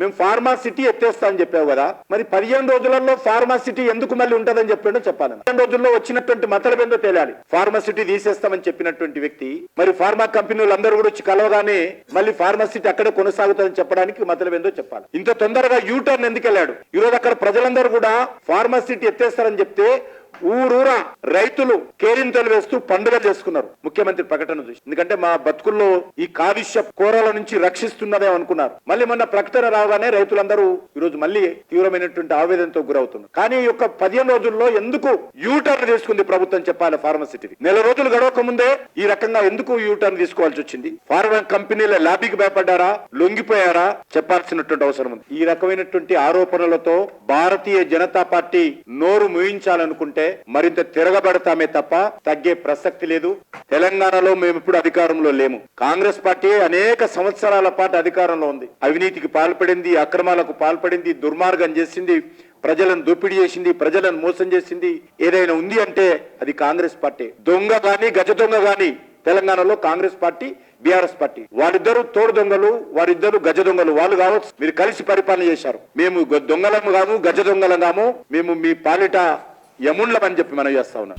మేము pharma city ఎత్తేస్తా అని చెప్పావు కదా. మరి పదిహేను రోజులలో ఫార్మా సిటీ ఎందుకు మళ్ళీ ఉంటదని చెప్పాడో చెప్పాలి పదిహేను రోజుల్లో వచ్చినటువంటి మతలం ఏందో తేలాలి. ఫార్మా సిటీ తీసేస్తామని చెప్పినటువంటి వ్యక్తి మరి ఫార్మా కంపెనీలు అందరూ కూడా వచ్చి కలవగానే మళ్ళీ ఫార్మా సిటీ అక్కడే కొనసాగుతుందని చెప్పడానికి మతలం ఏందో చెప్పాలి. ఇంత తొందరగా యూ టర్న్ ఎందుకు వెళ్ళాడు? ఈరోజు అక్కడ ప్రజలందరూ కూడా ఫార్మా సిటీ ఎత్తేస్తారని చెప్తే ఊరూరా రైతులు కేరింతలు వేస్తూ పండుగ చేసుకున్నారు. ముఖ్యమంత్రి ప్రకటన చూసి. ఎందుకంటే మా బతుకుల్లో ఈ కాలుష్య కోరల నుంచి రక్షిస్తున్నదే అనుకున్నారు. మళ్ళీ మొన్న ప్రకటన రాగానే రైతులందరూ ఈ రోజు మళ్ళీ తీవ్రమైనటువంటి ఆవేదనతో గురవుతున్నారు. కానీ ఈ యొక్క పదిహేను రోజుల్లో ఎందుకు యూటర్న్ తీసుకుంది ప్రభుత్వం చెప్పాలి ఫార్మసిటీ నెల రోజులు గడవక ముందే ఈ రకంగా ఎందుకు యూటర్న్ తీసుకోవాల్సి వచ్చింది? ఫార్మా కంపెనీల లాబీకి భయపడ్డారా? లొంగిపోయారా? చెప్పాల్సినటువంటి అవసరం ఉంది. ఈ రకమైనటువంటి ఆరోపణలతో భారతీయ జనతా పార్టీ నోరు ముయించాలనుకుంటే మరింత తిరగబడతామే తప్ప తగ్గే ప్రసక్తి లేదు. తెలంగాణలో మేము ఇప్పుడు అధికారంలో లేము. కాంగ్రెస్ పార్టీ అనేక సంవత్సరాల పాటు అధికారంలో ఉంది. అవినీతికి పాల్పడింది అక్రమాలకు పాల్పడింది దుర్మార్గం చేసింది ప్రజలను దోపిడీ చేసింది ప్రజలను మోసం చేసింది ఏదైనా ఉంది అంటే అది కాంగ్రెస్ పార్టీ. దొంగ గాని గజ దొంగ గాని తెలంగాణలో కాంగ్రెస్ పార్టీ బీఆర్ఎస్ పార్టీ. వారిద్దరు తోడు దొంగలు వారిద్దరు గజ దొంగలు. వాళ్ళు కావచ్చు మీరు కలిసి పరిపాలన చేశారు. మేము దొంగలము కాము గజ దొంగలం కాము. మేము మీ పాలిట యముండ్లమని చెప్పి మనం చేస్తా ఉన్నాం